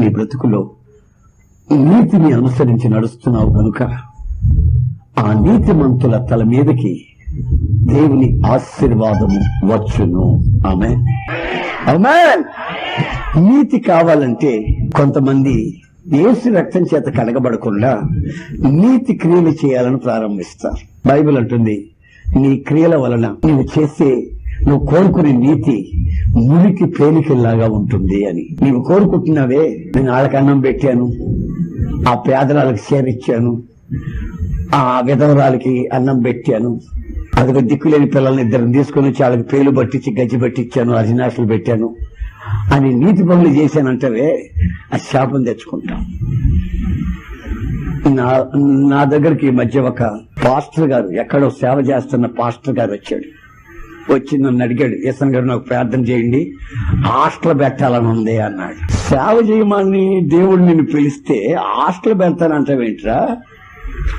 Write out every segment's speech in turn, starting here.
నీ బ్రతుకులో నీతిని అనుసరించి నడుస్తున్నావు కనుక ఆ నీతిమంతుల తల మీదకి దేవుని ఆశీర్వాదము వచ్చును. ఆమె నీతి కావాలంటే కొంతమంది యేసు రక్తం చేత కడగబడకుండా నీతి క్రియలు చేయాలని ప్రారంభిస్తారు. బైబిల్ అంటుంది నీ క్రియల వలన నువ్వు చేసే నువ్వు కోరుకునే నీతి మురికి పేలికల్లాగా ఉంటుంది అని. నీవు కోరుకుంటున్నావే? నేను వాళ్ళకి అన్నం పెట్టాను. ఆ పేదరాలకు చేరిచ్చాను ఆ విధవరాలకి అన్నం పెట్టాను. అదిగో దిక్కులేని పిల్లల్ని ఇద్దరు తీసుకొని వచ్చి వాళ్ళకి పేలు పట్టించి గజ్జి పట్టించాను అరినాశలు పెట్టాను అని నీతి పనులు చేశానంటే ఆ శాపం తెచ్చుకుంటాం. నా నా దగ్గరికి ఈ మధ్య ఒక పాస్టర్ గారు ఎక్కడో సేవ చేస్తున్న పాస్టర్ గారు వచ్చాడు. వచ్చి నన్ను అడిగాడు ఈసన్ గారు నాకు ప్రార్థన చేయండి హాస్టల్ పెట్టాలని ఉంది అన్నాడు. సేవ చేయమని దేవుడు నిన్ను పిలిస్తే హాస్టల్ పెడతానంటావేంట్రా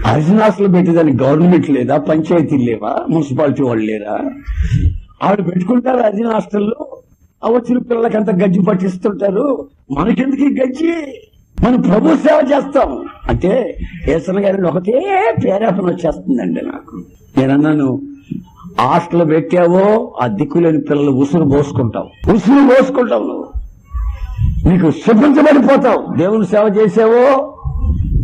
హాస్టల్ పెట్టేదానికి గవర్నమెంట్ లేదా పంచాయతీ లేవా? మున్సిపాలిటీ వాళ్ళు లేరా? ఆవిడ పెట్టుకుంటారు అర్జున హాస్టల్లో. ఆ వచ్చిన పిల్లలకి అంత గజ్జి పట్టిస్తుంటారు. మనకెందుకు ఈ గజ్జి? మనం ప్రభు సేవ చేస్తాం. అంటే ఏసన గారిని ఒకటే ప్రేరేపణ వచ్చేస్తుందండి నాకు. నేనన్నాను హాస్టల్ పెట్టావో ఆ దిక్కులేని పిల్లలు ఉసురు పోసుకుంటావు. ఉసురు పోసుకుంటావు నువ్వు. నీకు శుభ్రించబడిపోతావు దేవుని సేవ చేసావో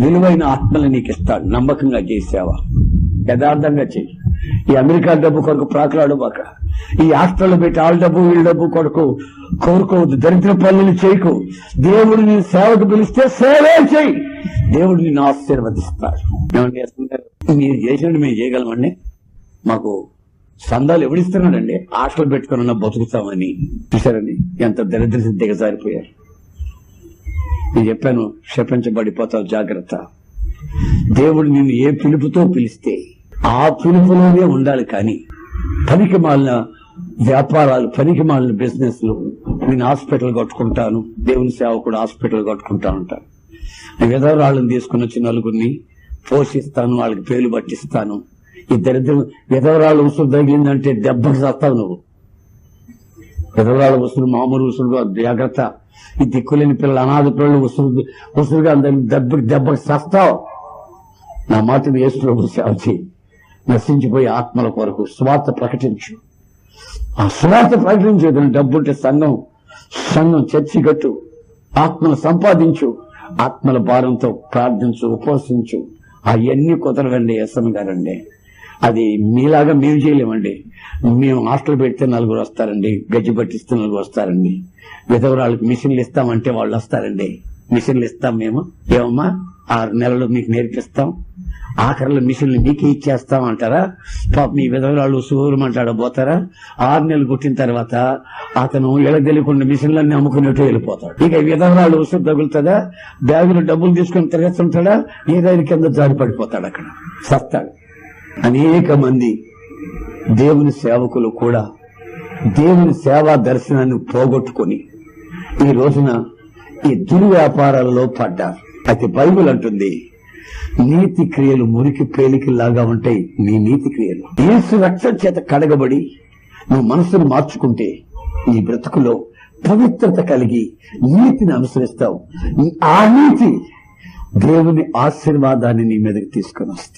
విలువైన ఆత్మలు నీకు ఇస్తాడు. నమ్మకంగా చేసావా? యథార్థంగా చెయ్యి ఈ అమెరికా డబ్బు కొరకు ప్రాకులాడుబాక ఈ హాస్టల్ పెట్టి వాళ్ళ డబ్బు వీళ్ళ డబ్బు కొరకు కోరుకోవద్దు. దరిద్ర పనులు చేయకు. దేవుడు నీ సేవకు పిలిస్తే సేవే చెయ్యి దేవుడు నిన్ను ఆశీర్వదిస్తాడు. చేస్తున్నారు? మీరు చేసినట్టు మేము చేయగలమండి? మాకు సందాలు ఎవడిస్తున్నాడండి? ఆటలు పెట్టుకుని బతుకుతామని చూసారండి ఎంత దరిద్ర దిగజారిపోయారు నేను చెప్పాను క్షపించబడిపోతావు జాగ్రత్త. దేవుడు నిన్ను ఏ పిలుపుతో పిలిస్తే ఆ పిలుపులోనే ఉండాలి కానీ పనికి మాలిన వ్యాపారాలు పనికి మాలిన బిజినెస్లు నేను హాస్పిటల్ కట్టుకుంటాను దేవుని సేవకుడు హాస్పిటల్ కట్టుకుంటా ఉంటాను విధవరాళ్ళని తీసుకుని వచ్చి నలుగురిని పోషిస్తాను వాళ్ళకి పేలు పట్టిస్తాను ఈ దరిద్రం విధవరాళ్ళు ఉసురు తగిలిందంటే దెబ్బకి చస్తావు నువ్వు. పెదవాళ్ళ ఉసురు మామూలు ఉసురు జాగ్రత్త. ఈ దిక్కులేని పిల్లలు అనాథ పిల్లలు ఉసురు ఉసురుగా అందరి దెబ్బ దెబ్బకి సస్తావు నా మాట వేసులో ప్రభు నశించిపోయి ఆత్మల కొరకు స్వార్థ ప్రకటించు. ఆ స్వార్థ ప్రకటించేదని డబ్బుంటే సంఘం సంఘం చర్చి కట్టు. ఆత్మను సంపాదించు. ఆత్మల భారంతో ప్రార్థించు ఉపవసించు. అవన్నీ కుదరవండి ఎస్ఎం గారండి. అది మీలాగా మేము చేయలేమండి. మేము హాస్టల్ పెడితే నలుగురు వస్తారండి. గజ్జి పట్టిస్తే నలుగురు వస్తారండి. విధవరాళ్ళకి మిషన్లు ఇస్తామంటే వాళ్ళు వస్తారండి. మిషన్లు ఇస్తాం మేము. ఏమమ్మా? ఆరు నెలలు మీకు నేర్పిస్తాం. ఆఖరిలో మిషన్లు మీకే ఇచ్చేస్తాం అంటారా? పాప మీ విధవరాళ్ళు సూరమంటాడ పోతారా ఆరు నెలలు పుట్టిన తర్వాత అతను ఎడ తెలియకుండా మిషన్లన్నీ అమ్ముకున్నట్టు వెళ్ళిపోతాడు. ఇక విధవరాళ్ళు ఉసురు తగులుతుందా? బ్యాగులో డబ్బులు తీసుకొని తిరుగుతుంటాడా ఏదైనా కింద జారి పడిపోతాడు అక్కడ. సస్తాడు అనేక మంది దేవుని సేవకులు కూడా దేవుని సేవా దర్శనాన్ని పోగొట్టుకొని ఈ రోజున ఈ దుర్వ్యాపారాలలో పడ్డారు. అయితే బైబుల్ అంటుంది నీతి క్రియలు మురికి పేలికల్లాగా ఉంటాయి నీ నీతి క్రియలు. యేసు రక్షణ చేత కడగబడి నువ్వు మనసును మార్చుకుంటే నీ బ్రతుకులో పవిత్రత కలిగి నీతిని అనుసరిస్తావు. ఆ నీతి దేవుని ఆశీర్వాదాన్ని నీ మీదకి తీసుకొని వస్తుంది.